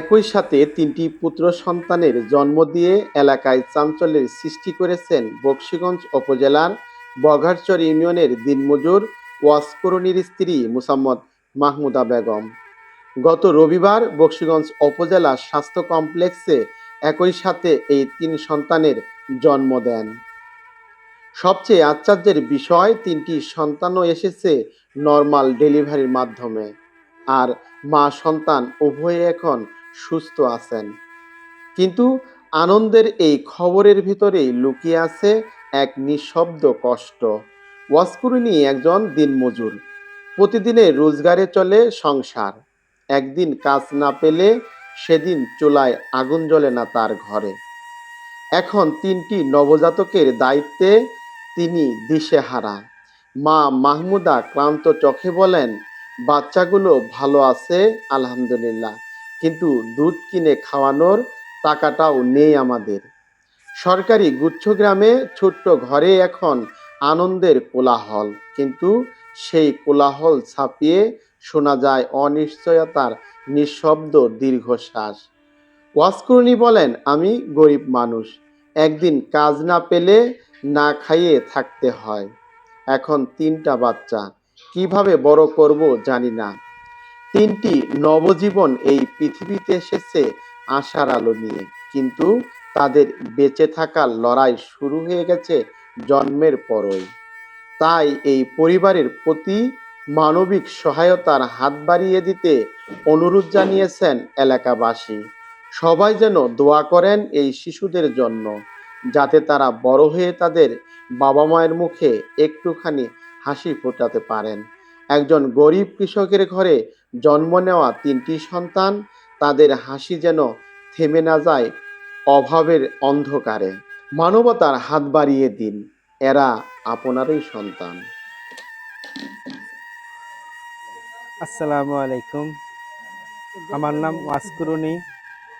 একই সাথে তিনটি পুত্র সন্তানের জন্ম দিয়ে এলাকায় চাঞ্চল্যের সৃষ্টি করেছেন বকশীগঞ্জ উপজেলার বঘারচর ইউনিয়নের দিনমজুর ওয়াসকরণীর স্ত্রী মুসাম্মদ মাহমুদা বেগম। গত রবিবার বকশীগঞ্জ উপজেলা স্বাস্থ্য কমপ্লেক্সে একই সাথে এই তিন সন্তানের জন্ম দেন। সবচেয়ে আশ্চর্যের বিষয়, তিনটি সন্তানও এসেছে নর্মাল ডেলিভারির মাধ্যমে। আর মা সন্তান উভয়ে এখন সুস্থ আছেন। কিন্তু আনন্দের এই খবরের ভিতরেই লুকিয়ে আছে এক নিঃশব্দ কষ্ট। ওয়াসকুরুনি একজন দিনমজুর। প্রতিদিনে রোজগারে চলে সংসার। একদিন কাজ না পেলে সেদিন চুলায় আগুন জ্বলে না তার ঘরে। এখন তিনটি নবজাতকের দায়িত্বে তিনি দিশে দিশেহারা। মা মাহমুদা ক্লান্ত চোখে বলেন, বাচ্চাগুলো ভালো আছে, আলহামদুলিল্লাহ। কিন্তু দুধ কিনে খাওয়ানোর টাকাটাও নেই আমাদের। সরকারি গুচ্ছগ্রামে ছোট্ট ঘরে এখন আনন্দের কোলাহল, কিন্তু সেই কোলাহল ছাপিয়ে শোনা যায় অনিশ্চয়তার নিঃশব্দ দীর্ঘশ্বাস। ওয়াসকরণী বলেন, আমি গরিব মানুষ, একদিন কাজ না পেলে না খাইয়ে থাকতে হয়। এখন তিনটা বাচ্চা, কীভাবে বড় করব জানি না। তিনটি নবজীবন এই পৃথিবীতে এসেছে আশার আলো নিয়ে। কিন্তু তাদের বেঁচে থাকার লড়াই শুরু হয়ে গেছে জন্মের পরই। তাই এই পরিবারের প্রতি মানবিক সহায়তার হাত বাড়িয়ে দিতে অনুরোধ জানিয়েছেন এলাকাবাসী। সবাই যেন দোয়া করেন এই শিশুদের জন্য, যাতে তারা বড় হয়ে তাদের বাবা মায়ের মুখে একটুখানি হাসি ফোটাতে পারেন। একজন গরিব কৃষকের ঘরে জন্ম নেওয়া তিনটি সন্তান, তাদের হাসি যেন থেমে না যায় অভাবের অন্ধকারে। মানবতার হাত বাড়িয়ে দিন, এরা আপনারই সন্তান। আসসালামু আলাইকুম। আমার নাম ওয়াসকুরুনি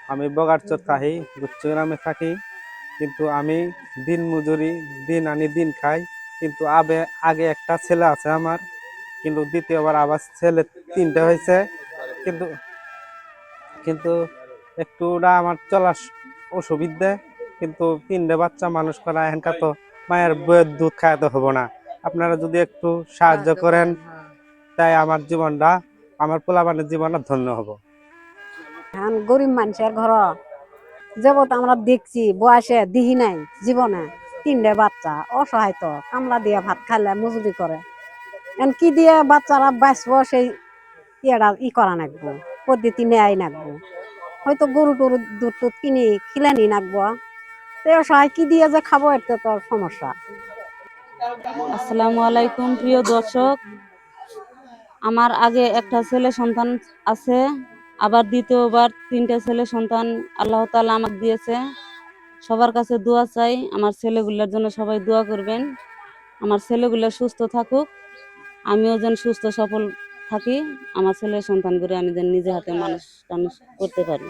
আমি বগারচর থাকি গুচ্ছগ্রামে থাকি। কিন্তু আমি দিন মজুরি, দিন আনি, দিন খাই। কিন্তু আবে আগে একটা ছেলে আছে আমার। কিন্তু দ্বিতীয়বার আবার ছেলে তিনটে হয়েছে। কিন্তু কিন্তু একটু ওরা আমার চলার অসুবিধে কিন্তু তিনটে বাচ্চা মানুষ করা এখানকার তো মায়ের বইয়ের দুধ খাওয়াতে হব না। আপনারা যদি একটু সাহায্য করেন তাই আমার জীবনটা আমার পোলাপানের জীবনটা ধন্য হব। গরিব মানুষের ঘর যাবত আমরা দেখছি বয়সে দিহি নাই জীবনে তিনটে বাচ্চা অসহায় তো কামলা দিয়ে ভাত খাইলে মজুরি করে। কি দিয়ে বাচ্চারা বাঁচব সেই ইয়েটা ই করা নাকবো পদ্ধতি নেয় নাকবো হয়তো গরু টরু দুধ টুধ কিনি খিলানি নাকবো তো অসহায় কি দিয়ে যে খাব এটা তো সমস্যা। আসসালামু আলাইকুম, প্রিয় দর্শক। আমার আগে একটা ছেলে সন্তান আছে, আবার দ্বিতীয়বার তিনটা ছেলে সন্তান আল্লাহ তাআলা আমাকে দিয়েছে। সবার কাছে দোয়া চাই, আমার ছেলেগুলোর জন্য সবাই দোয়া করবেন। আমার ছেলেগুলো সুস্থ থাকুক, আমিও যেন সুস্থ সফল থাকি আমার ছেলে সন্তান করে আমি যেন নিজে হাতে মানুষ টানুষ করতে পারি।